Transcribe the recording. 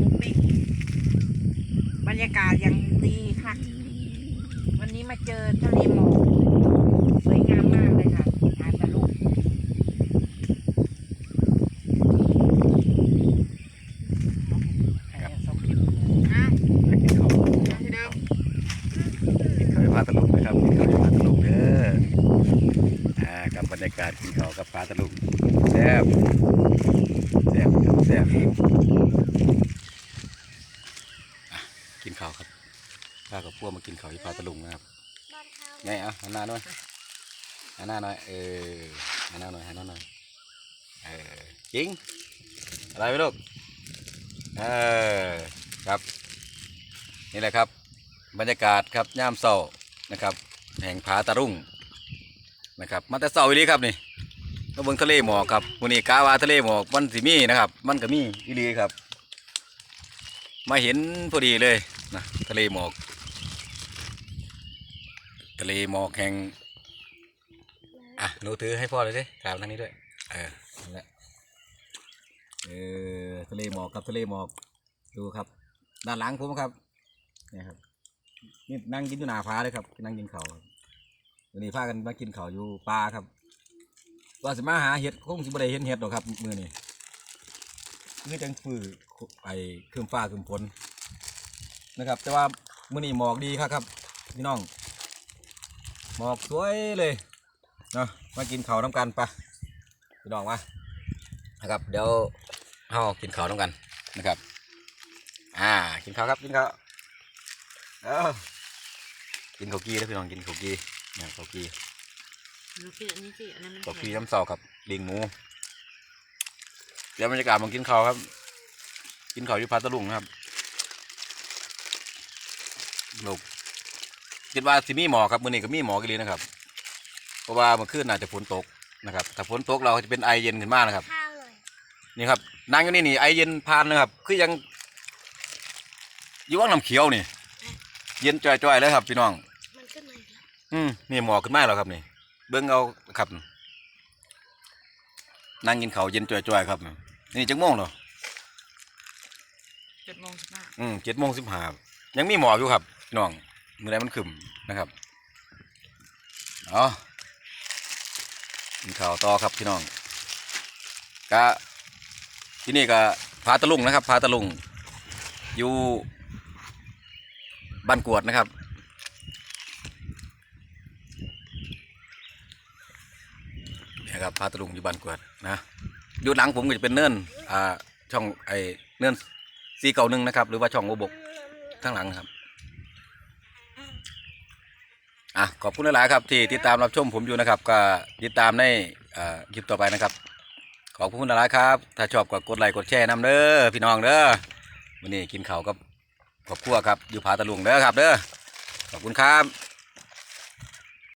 มุกมิกบรรยากาศยังดีค่ะ วันนี้มาเจอทะเลหมอกสวยงามมากเลยค่ะหาดตะลุกครับสมคิดอ้าวกินข้าวทำที่เดิมกินข้าวปลาตะลุกนะครับกินข้าวปลาตะลุกเด้ออ่า กับบรรยากาศกินข้าวกับปลาตะลุกแซ่บแซ่บครับแซ่บอะกินข้าวครับข้ากับพวกมากินข้าวที่ปลาตะลุงนะครับไงเอะหันหน้าหน่อยหันหน้าหน่อยเออหันหน้าหน่อยหันหน้าหน่อยเออจริงอะไรไหมลูกเออครับ นี่แหละครับ บรรยากาศครับย่ามเศร้านะครับ แห่งผาตะรุ่ง นะครับมาแต่เศร้าอีหลีครับนี่มาเบิ่งทะเลหมอกครับวันนี้กาวาทะเลหมอกมันสิมีนะครับ มันก็มีอีหลีครับ มาเห็นพอดีเลยนะทะเลหมอก ทะเลหมอกแห่งอะหนูถือให้พ่อเลยสิกราบทางนี้ด้วย เออนั่นแหละเออทะเลหมอกครับทะเลหมอกดูครับ ด้านหลังผมครับนี่ครับนี่นั่งกินอยู่หน้าผาเลยครับนั่งกินเขาวครับ วันนี้พากันมากินข้าวอยู่ป่าครับว่าสิมาหาเห็ดคงสิบ่ได้เห็นเห็ดหรอกครับมื้อนี้คือจังฟื้อไอ้เครื่องฟ้าเครื่องฝนนะครับ แต่ว่ามื้อนี้หมอกดีครับครับพี่น้อง หมอกสวยเลยเนาะมากินข้าวน้ำกันปะพี่น้องมานะครับ เดี๋ยวเฮากินข้าวน้ำกันนะครับ อ่ากินข้าวครับกินข้าวเอ้ากินข้าวกี้แล้วพี่น้องกินข้าวกี้ เนี่ยข้าวกี้หนูคิดอันนี้สิอันนั้นมันข้าวแข็กี้งน้ำเสากับลิงหมูเดี๋ยวบรรยากาศมากินข้าวครับ กินข้าวอยู่พัทลุงนะครับลูกคิดว่าสิมีหมอกครับมื้อนี้ก็มีหมอกกันเลยนะครับ เพราะว่าเมื่อคืนน่าจะฝนตกนะครับถ้าฝนตกเราจะเป็นไอเย็นขึ้นมากนะครับข้าวเลยนี่ครับนั่งอยู่นี่นี่ไอเย็นพานนะครับ คือยังอยู่ว่างน้ำเขียวนี่ เย็นจ่อยๆเลยครับพี่น้องมันขึ้นมา อีกแล้วอืมนี่หมอกขึ้นมาแล้วครับนี่ เบิ้งเอาครับ นั่งกินข้าวเย็นจ่อยๆครับ นี่จังโมงเหรอเจ็ดโมงสิบห้าอืมเจ็ดโมงสิบห้ายังมีหมอกอยู่ครับพี่น้องมือใดมันขึ้นนะครับเอากินข้าวต่อครับพี่น้องกะที่นี่ก็พาตะลุงนะครับพาตะลุงอยู่บ้านกวดนะครับ นี่ครับพาตะลุงอยู่บ้านกวดนะอยู่หลังผมก็จะเป็นเนินอ่าช่องไอ้เนินซีเก่าหนึ่งนะครับ หรือว่าช่องโอบกข้างหลังครับอะขอบคุณหลายครับที่ติดตามรับชมผมอยู่นะครับ ก็ติดตามในอ่าคลิปต่อไปนะครับ ขอบคุณหลายครับ ถ้าชอบก็กดไลค์กดแชร์นำเด้อพี่น้องเด้อวันนี้กินข้าวกับครอบครัวครับอยู่พาตะลุงเด้อครับเด้อขอบคุณครับ